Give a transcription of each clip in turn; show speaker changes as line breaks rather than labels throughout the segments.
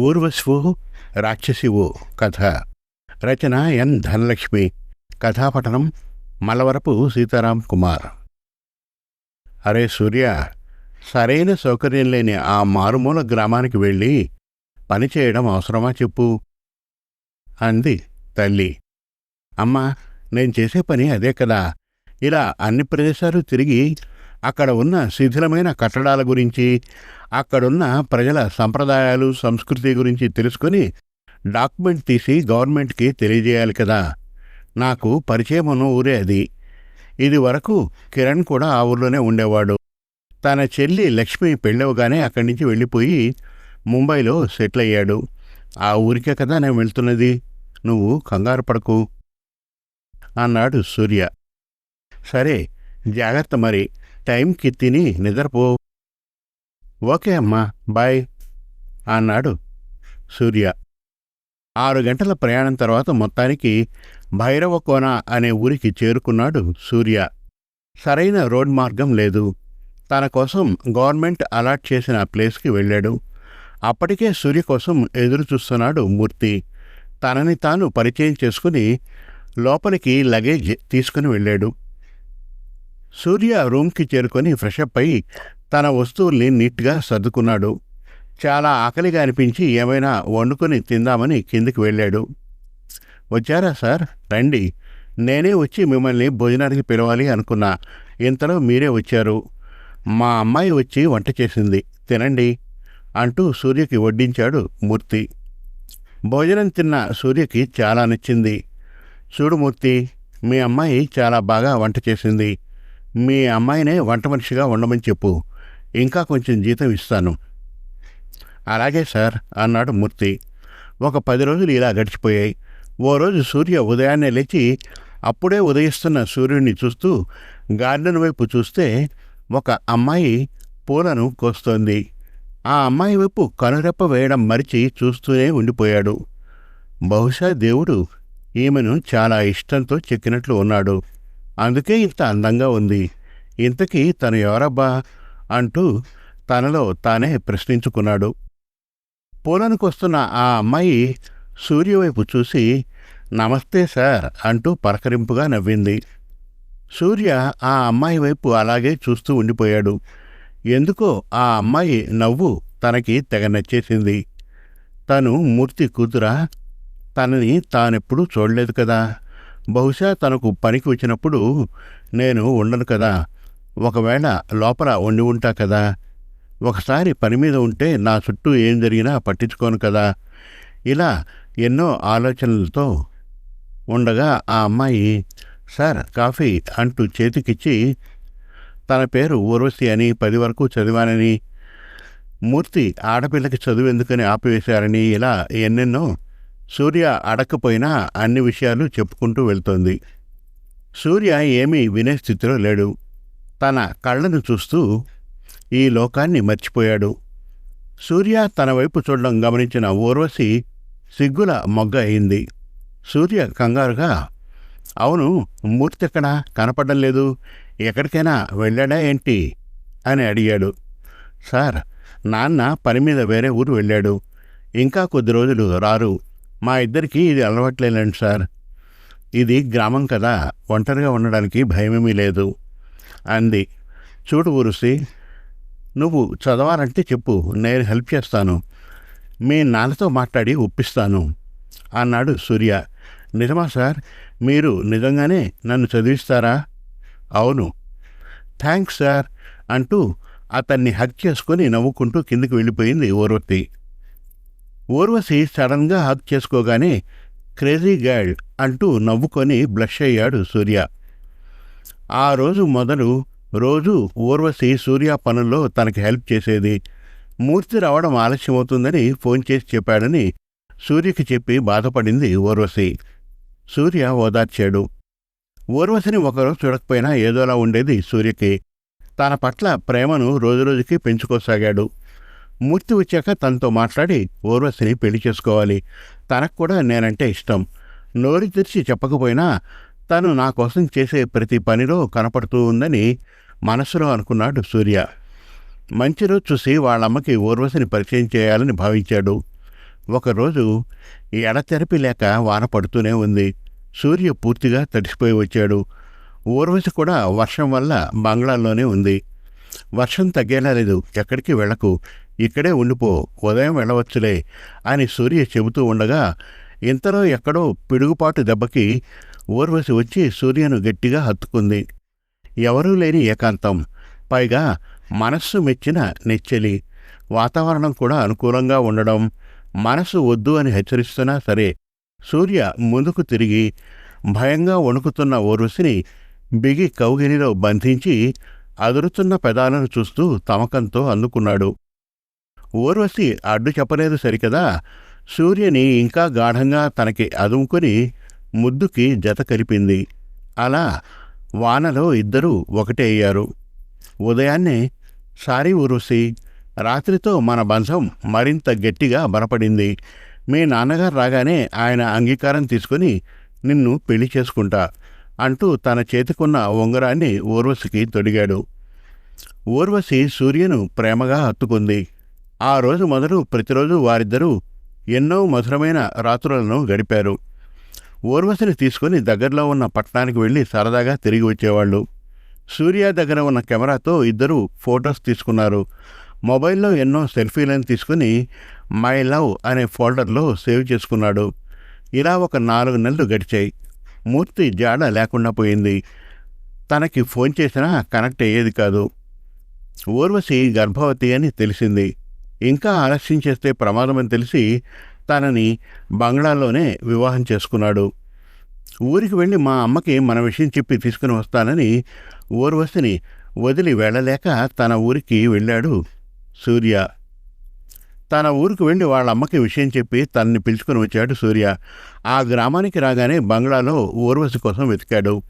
ఊర్వశ్వో రాక్షసివో కథ. రచన ఎన్. ధనలక్ష్మి. కథాపఠనం మలవరపు సీతారాం కుమార్. అరే సూర్య సరైన సౌకర్యం లేని ఆ మారుమూల గ్రామానికి వెళ్ళి పని చేయడం అవసరమా చెప్పు. అంది తల్లి. అమ్మా నేను చేసే పని అదే కదా. ఇలా అన్ని ప్రదేశాలు తిరిగి అక్కడ ఉన్న శిథిలమైన కట్టడాల గురించి అక్కడున్న ప్రజల సంప్రదాయాలు సంస్కృతి గురించి తెలుసుకొని డాక్యుమెంట్ తీసి గవర్నమెంట్కి తెలియజేయాలి కదా. నాకు పరిచయం ఉన్న ఊరే అది. ఇది వరకు కిరణ్ కూడా ఆ ఊర్లోనే ఉండేవాడు. తన చెల్లి లక్ష్మి పెళ్ళవగానే అక్కడి నుంచి వెళ్ళిపోయి ముంబైలో సెటిల్ అయ్యాడు. ఆ ఊరికే కదా నేను వెళ్తున్నది. నువ్వు కంగారు పడకు. అన్నాడు సూర్య. సరే జాగ్రత్త మరి. టైంకి తిని నిద్రపో. ఓకే అమ్మా బాయ్ అన్నాడు సూర్య. ఆరు గంటల ప్రయాణం తర్వాత మొత్తానికి భైరవకోన అనే ఊరికి చేరుకున్నాడు సూర్య. సరైన రోడ్ మార్గం లేదు. తన కోసం గవర్నమెంట్ అలాట్ చేసిన ప్లేస్కి వెళ్ళాడు. అప్పటికే సూర్య కోసం ఎదురు చూస్తున్నాడు మూర్తి. తనని తాను పరిచయం చేసుకుని లోపలికి లగేజ్ తీసుకుని వెళ్ళాడు. సూర్య రూమ్కి చేరుకొని ఫ్రెషప్ అయి తన వస్తువుల్ని నీట్గా సర్దుకున్నాడు. చాలా ఆకలిగా అనిపించి ఏమైనా వండుకొని తిందామని కిందికి వెళ్ళాడు. వచ్చారా సార్? రండి. నేనే వచ్చి మిమ్మల్ని భోజనానికి పిలవాలి అనుకున్నా. ఇంతలో మీరే వచ్చారు. మా అమ్మాయి వచ్చి వంట చేసింది. తినండి అంటూ సూర్యకి వడ్డించాడు మూర్తి. భోజనం తిన్న సూర్యకి చాలా నచ్చింది. చూడు మూర్తి మీ అమ్మాయి చాలా బాగా వంట చేసింది. మీ అమ్మాయినే వంట మనిషిగా ఉండమని చెప్పు. ఇంకా కొంచెం జీతం ఇస్తాను. అలాగే సార్ అన్నాడు మూర్తి. ఒక పది రోజులు ఇలా గడిచిపోయాయి. ఓ రోజు సూర్య ఉదయాన్నే లేచి అప్పుడే ఉదయిస్తున్న సూర్యుడిని చూస్తూ గార్డెన్ వైపు చూస్తే ఒక అమ్మాయి పూలను కోస్తోంది. ఆ అమ్మాయి వైపు కనురెప్ప వేయడం మరిచి చూస్తూనే ఉండిపోయాడు. బహుశా దేవుడు ఈమెను చాలా ఇష్టంతో చెక్కినట్లు ఉన్నాడు. అందుకే ఇంత అందంగా ఉంది. ఇంతకీ తను ఎవరబ్బా? అంటూ తనలో తానే ప్రశ్నించుకున్నాడు. పూలనుకొస్తున్న ఆ అమ్మాయి సూర్యవైపు చూసి నమస్తే సార్ అంటూ పలకరింపుగా నవ్వింది. సూర్య ఆ అమ్మాయి వైపు అలాగే చూస్తూ ఉండిపోయాడు. ఎందుకో ఆ అమ్మాయి నవ్వు తనకి తెగ నచ్చేసింది. తను మూర్తి కూతురా? తనని తానెప్పుడూ చూడలేదు కదా? బహుశా తనకు పనికి వచ్చినప్పుడు నేను ఉండను కదా. ఒకవేళ లోపల ఉండి ఉంటా కదా. ఒకసారి పని మీద ఉంటే నా చుట్టూ ఏం జరిగినా పట్టించుకోను కదా. ఇలా ఎన్నో ఆలోచనలతో ఉండగా ఆ అమ్మాయి సార్ కాఫీ అంటూ చేతికిచ్చి తన పేరు ఊర్వశి అని పది వరకు చదివానని మూర్తి ఆడపిల్లకి చదువు ఎందుకని ఆపివేశారని ఇలా ఎన్నెన్నో సూర్య అడక్కపోయినా అన్ని విషయాలు చెప్పుకుంటూ వెళ్తోంది. సూర్య ఏమీ వినే స్థితిలో లేడు. తన కళ్ళను చూస్తూ ఈ లోకాన్ని మర్చిపోయాడు. సూర్య తన వైపు చూడడం గమనించిన ఊర్వశి సిగ్గుల మొగ్గ అయింది. సూర్య కంగారుగా అవును మూర్తి ఎక్కడ? కనపడడం లేదు. ఎక్కడికైనా వెళ్ళాడా ఏంటి? అని అడిగాడు. సార్ నాన్న పని మీద వేరే ఊరు వెళ్ళాడు. ఇంకా కొద్ది రోజులు రారు. మా ఇద్దరికి ఇది అలవాట్లేనండి సార్. ఇది గ్రామం కదా ఒంటరిగా ఉండడానికి భయమేమీ లేదు. అంది. చూడు ఊరుసి నువ్వు చదవాలంటే చెప్పు నేను హెల్ప్ చేస్తాను. మీ నాన్నతో మాట్లాడి ఒప్పిస్తాను అన్నాడు సూర్య. నిజమా సార్ మీరు నిజంగానే నన్ను చదివిస్తారా? అవును. థ్యాంక్స్ సార్ అంటూ అతన్ని హక్ చేసుకుని నవ్వుకుంటూ కిందికి వెళ్ళిపోయింది ఓరొత్తి ఊర్వశి సడన్గా హక్ చేసుకోగానే క్రేజీ గర్ల్ అంటూ నవ్వుకొని బ్లష్ అయ్యాడు సూర్య. ఆ రోజు మొదలు రోజు ఊర్వశి సూర్య పనుల్లో తనకి హెల్ప్ చేసేది. మూర్తి రావడం ఆలస్యమవుతుందని ఫోన్ చేసి చెప్పాడని సూర్యకి చెప్పి బాధపడింది ఊర్వశి సూర్య ఓదార్చాడు. ఊర్వశిని ఒకరోజు చూడకపోయినా ఏదోలా ఉండేది సూర్యకి. తన పట్ల ప్రేమను రోజురోజుకి పెంచుకోసాగాడు. మూర్తి వచ్చాక తనతో మాట్లాడి ఊర్వశిని పెళ్ళి చేసుకోవాలి. తనకు కూడా నేనంటే ఇష్టం. నోరు తెరిచి చెప్పకపోయినా తను నా కోసం చేసే ప్రతి పనిలో కనపడుతూ ఉందని మనసులో అనుకున్నాడు సూర్య. మంచి రోజు చూసి వాళ్ళమ్మకి ఊర్వశిని పరిచయం చేయాలని భావించాడు. ఒకరోజు ఎడతెరపి లేక వాన పడుతూనే ఉంది. సూర్య పూర్తిగా తడిసిపోయి వచ్చాడు. ఊర్వశి కూడా వర్షం వల్ల బంగ్లాల్లోనే ఉంది. వర్షం తగ్గేలా లేదు. ఎక్కడికి వెళ్ళకు ఇక్కడే ఉండిపో ఉదయం వెళ్ళవచ్చులే అని సూర్య చెబుతూ ఉండగా ఇంతలో ఎక్కడో పిడుగుపాటు దెబ్బకి ఊర్వశి వచ్చి సూర్యను గట్టిగా హత్తుకుంది. ఎవరూ లేని ఏకాంతం. పైగా మనస్సు మెచ్చిన నెచ్చలి వాతావరణం కూడా అనుకూలంగా ఉండడం మనసు వద్దు అని హెచ్చరిస్తున్నా సరే సూర్య ముందుకు తిరిగి భయంగా వణుకుతున్న ఊర్వశిని బిగి కౌగిలిలో బంధించి అదురుతున్న పెదాలను చూస్తూ తమకంతో అందుకున్నాడు. ఊర్వశి అడ్డు చెప్పలేదు సరికదా? సూర్యని ఇంకా గాఢంగా తనకి అదుముకొని ముద్దుకి జత కలిపింది. అలా వానలో ఇద్దరూ ఒకటే అయ్యారు. ఉదయాన్నే సారీ ఊర్వశి రాత్రితో మన బంధం మరింత గట్టిగా బలపడింది. మీ నాన్నగారు రాగానే ఆయన అంగీకారం తీసుకుని నిన్ను పెళ్ళి చేసుకుంటా అంటూ తన చేతికున్న ఉంగరాన్ని ఊర్వశికి తొడిగాడు. ఊర్వశి సూర్యను ప్రేమగా హత్తుకుంది. ఆ రోజు మొదలు ప్రతిరోజు వారిద్దరూ ఎన్నో మధురమైన రాత్రులను గడిపారు. ఊర్వశిని తీసుకుని దగ్గరలో ఉన్న పట్టణానికి వెళ్ళి సరదాగా తిరిగి వచ్చేవాళ్ళు. సూర్య దగ్గర ఉన్న కెమెరాతో ఇద్దరు ఫొటోస్ తీసుకున్నారు. మొబైల్లో ఎన్నో సెల్ఫీలను తీసుకుని మై లవ్ అనే ఫోల్డర్లో సేవ్ చేసుకున్నాడు. ఇలా ఒక నాలుగు నెలలు గడిచాయి. మూర్తి జాడ లేకుండా పోయింది. తనకి ఫోన్ చేసినా కనెక్ట్ అయ్యేది కాదు. ఊర్వశి గర్భవతి అని తెలిసింది. ఇంకా ఆలస్యం చేస్తే ప్రమాదమని తెలిసి తనని బంగ్లాలోనే వివాహం చేసుకున్నాడు. ఊరికి వెళ్ళి మా అమ్మకి మన విషయం చెప్పి తీసుకుని వస్తానని ఊర్వశిని వదిలి వెళ్ళలేక తన ఊరికి వెళ్ళాడు సూర్య. తన ఊరికి వెళ్ళి వాళ్ళ అమ్మకి విషయం చెప్పి తనని పిలుచుకుని వచ్చాడు సూర్య. ఆ గ్రామానికి రాగానే బంగ్లాలో ఊర్వశి కోసం వెతికాడు.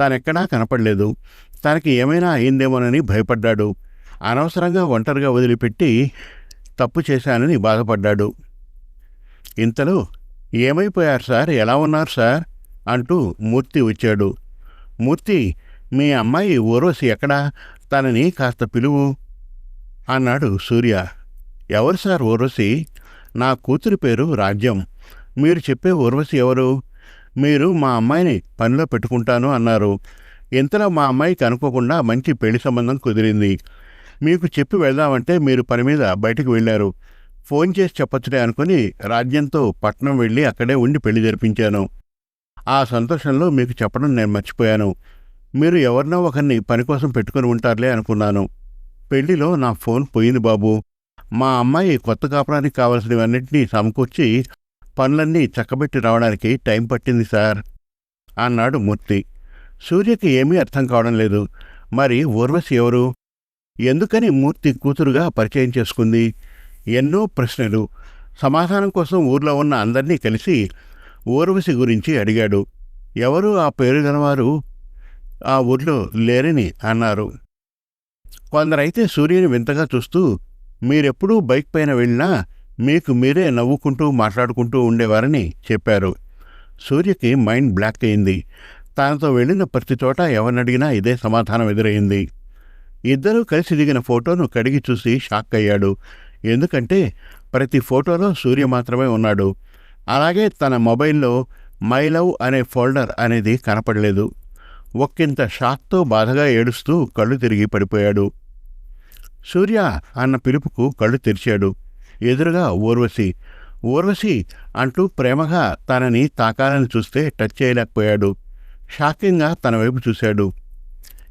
తనెక్కడా కనపడలేదు. తనకి ఏమైనా అయిందేమోనని భయపడ్డాడు. అనవసరంగా ఒంటరిగా వదిలిపెట్టి తప్పు చేశానని బాధపడ్డాడు. ఇంతలో ఏమైపోయారు సార్? ఎలా ఉన్నారు సార్? అంటూ మూర్తి వచ్చాడు. మూర్తి మీ అమ్మాయి ఊర్వశి ఎక్కడా? తనని కాస్త పిలువు అన్నాడు సూర్య. ఎవరు సార్ ఊర్వశి? నా కూతురి పేరు రాజ్యం. మీరు చెప్పే ఊర్వశి ఎవరు? మీరు మా అమ్మాయిని పనిలో పెట్టుకుంటాను అన్నారు. ఇంతలో మా అమ్మాయికి అనుకోకుండా మంచి పెళ్ళి సంబంధం కుదిరింది. మీకు చెప్పి వెళ్దామంటే మీరు పని మీద బయటకు వెళ్ళారు. ఫోన్ చేసి చెప్పచ్చులే అనుకుని రాజ్యంతో పట్నం వెళ్ళి అక్కడే ఉండి పెళ్ళి జరిపించాను. ఆ సంతోషంలో మీకు చెప్పడం నేను మర్చిపోయాను. మీరు ఎవరినో ఒకరిని పని కోసం పెట్టుకుని ఉంటారులే అనుకున్నాను. పెళ్ళిలో నా ఫోన్ పోయింది బాబు. మా అమ్మాయి కొత్త కాపురానికి కావలసినవన్నింటినీ సమకూర్చి పనులన్నీ చక్కబెట్టి రావడానికి టైం పట్టింది సార్ అన్నాడు మూర్తి. సూర్యకి ఏమీ అర్థం కావడం లేదు. మరి ఊర్వశి ఎవరు? ఎందుకని మూర్తి కూతురుగా పరిచయం చేసుకుంది? ఎన్నో ప్రశ్నలు. సమాధానం కోసం ఊర్లో ఉన్న అందరినీ కలిసి ఊర్వశి గురించి అడిగాడు. ఎవరు ఆ పేరు గలవారు? ఆ ఊర్లో లేరని అన్నారు. కొందరైతే సూర్యుని వింతగా చూస్తూ మీరెప్పుడూ బైక్ పైన వెళ్ళినా మీకు మీరే నవ్వుకుంటూ మాట్లాడుకుంటూ ఉండేవారని చెప్పారు. సూర్యకి మైండ్ బ్లాక్ అయింది. తనతో వెళ్ళిన ప్రతి చోట ఎవరినడిగినా ఇదే సమాధానం ఎదురైంది. ఇద్దరూ కలిసి దిగిన ఫోటోను కడిగి చూసి షాక్ అయ్యాడు. ఎందుకంటే ప్రతి ఫోటోలో సూర్య మాత్రమే ఉన్నాడు. అలాగే తన మొబైల్లో మై లవ్ అనే ఫోల్డర్ అనేది కనపడలేదు. ఒక్కింత షాక్తో బాధగా ఏడుస్తూ కళ్ళు తిరిగి పడిపోయాడు. సూర్య అన్న పిలుపుకు కళ్ళు తెరిచాడు. ఎదురుగా ఊర్వశి. ఊర్వశి అంటూ ప్రేమగా తనని తాకాలని చూస్తే టచ్ చేయలేకపోయాడు. షాకింగ్గా తన వైపు చూశాడు.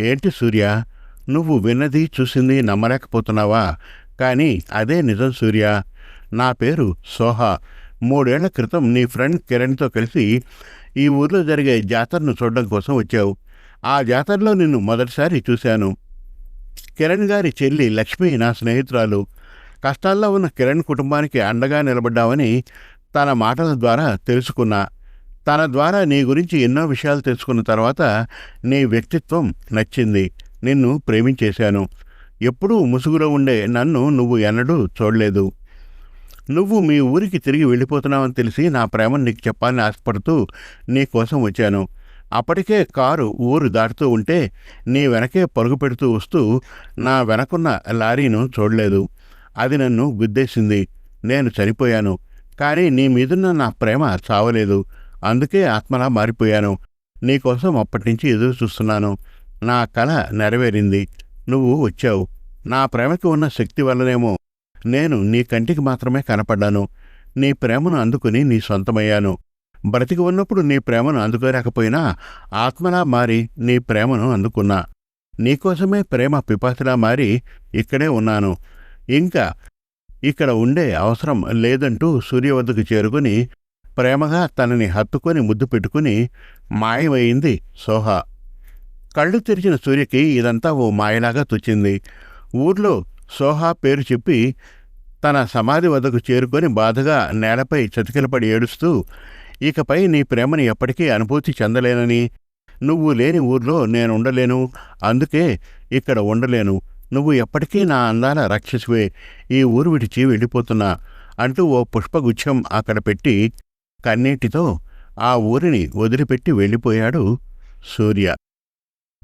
ఏంటి సూర్య? నువ్వు విన్నది చూసింది నమ్మలేకపోతున్నావా? కానీ అదే నిజం సూర్య. నా పేరు సోహా. మూడేళ్ళ క్రితం నీ ఫ్రెండ్ కిరణ్తో కలిసి ఈ ఊర్లో జరిగే జాతరను చూడడం కోసం వచ్చావు. ఆ జాతరలో నిన్ను మొదటిసారి చూశాను. కిరణ్ గారి చెల్లి లక్ష్మి నా స్నేహితురాలు. కష్టాల్లో ఉన్న కిరణ్ కుటుంబానికి అండగా నిలబడ్డావని తన మాటల ద్వారా తెలుసుకున్నా. తన ద్వారా నీ గురించి ఎన్నో విషయాలు తెలుసుకున్న తర్వాత నీ వ్యక్తిత్వం నచ్చింది. నిన్ను ప్రేమించేశాను. ఎప్పుడూ ముసుగులో ఉండే నన్ను నువ్వు ఎన్నడూ చూడలేదు. నువ్వు మీ ఊరికి తిరిగి వెళ్ళిపోతున్నావని తెలిసి నా ప్రేమను నీకు చెప్పాలని ఆశపడుతూ నీ కోసం వచ్చాను. అప్పటికే కారు ఊరు దాటుతూ ఉంటే నీ వెనకే పరుగు పెడుతూ వస్తూ నా వెనకున్న లారీను చూడలేదు. అది నన్ను గుద్దేసింది. నేను చనిపోయాను. కానీ నీ మీదున్న నా ప్రేమ చావలేదు. అందుకే ఆత్మలా మారిపోయాను. నీకోసం అప్పటి నుంచి ఎదురు చూస్తున్నాను. నా కల నెరవేరింది. నువ్వు వచ్చావు. నా ప్రేమకి ఉన్న శక్తి వల్లనేమో నేను నీ కంటికి మాత్రమే కనపడ్డాను. నీ ప్రేమను అందుకుని నీ సొంతమయ్యాను. బ్రతికి ఉన్నప్పుడు నీ ప్రేమను అందుకోలేకపోయినా ఆత్మలా మారి నీ ప్రేమను అందుకున్నా. నీకోసమే ప్రేమ పిపాసిలా మారి ఇక్కడే ఉన్నాను. ఇంకా ఇక్కడ ఉండే అవసరం లేదంటూ సూర్య వద్దకు చేరుకుని ప్రేమగా తనని హత్తుకొని ముద్దు పెట్టుకుని మాయమైంది సోహ. కళ్ళు తెరిచిన సూర్యకి ఇదంతా ఓ మాయలాగా తుచ్చింది ఊర్లో సోహా పేరు చెప్పి తన సమాధి వద్దకు చేరుకొని బాధగా నేలపై చతికిలపడి ఏడుస్తూ ఇకపై నీ ప్రేమని ఎప్పటికీ అనుభూతి చెందలేనని నువ్వు లేని ఊర్లో నేనుండలేను అందుకే ఇక్కడ ఉండలేను నువ్వు ఎప్పటికీ నా అందాల రక్షసువే ఈ ఊరు విడిచి వెళ్ళిపోతున్నా అంటూ ఓ పుష్పగుచ్ఛం అక్కడ పెట్టి కన్నీటితో ఆ ఊరిని వదిలిపెట్టి వెళ్ళిపోయాడు సూర్య.